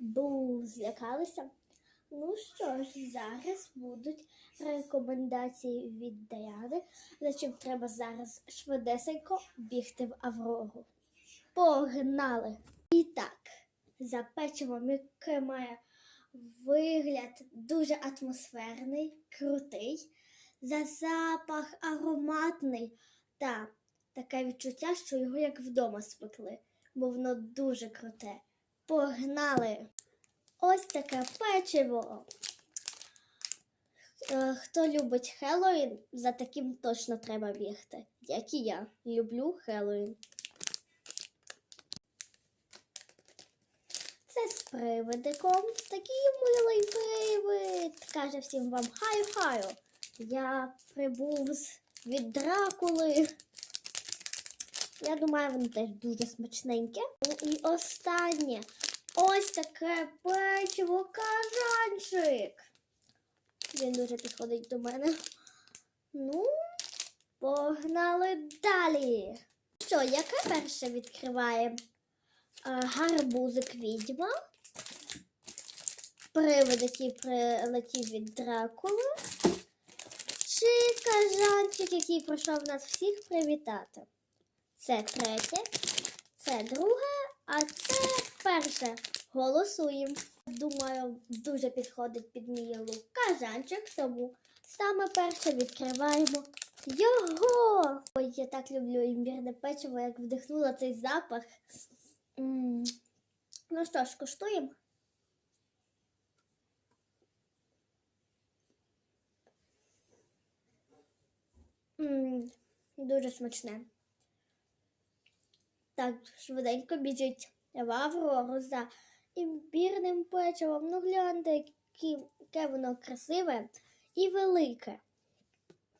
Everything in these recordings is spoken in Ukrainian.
Бу, злякалися? Ну що ж, зараз будуть рекомендації від Даяни, за чим треба зараз швидесенько бігти в Аврору. Погнали! І так, за печивом, яке має вигляд дуже атмосферний, крутий, за запах ароматний та таке відчуття, що його як вдома спекли, бо воно дуже круте. Погнали! Ось таке печиво. Е, Хто любить Хеллоуін, за таким точно треба бігти. Як і я. Люблю Хеллоуін. Це з привидиком. Такий милий привид. Каже всім вам хаю-хаю. Я прибув з від Дракули. Я думаю, воно теж дуже смачненьке. Ну і останнє. Ось таке печиво кажанчик. Він дуже підходить до мене. Ну, погнали далі. Що, яке перше відкриває? Гарбузик відьма. Привид, який прилетів від Дракули. Чи кажанчик, який прийшов нас всіх привітати? Це третє, це друге, а це перше. Голосуємо. Думаю, дуже підходить під мій лук кажанчик, тому саме перше відкриваємо його. Ой, я так люблю імбірне печиво, як вдихнула цей запах. М. Ну що ж, куштуємо. М, Дуже смачне. Так, швиденько біжить в Аврору за імбірним печивом. Ну гляньте, яке воно красиве і велике.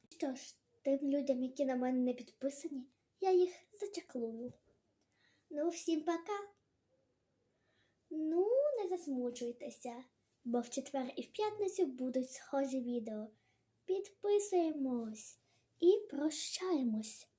Що ж, тим людям, які на мене не підписані, я їх зачаклую. Ну, всім пока. Ну, не засмучуйтеся, бо в четвер і в п'ятницю будуть схожі відео. Підписуємось і прощаємось.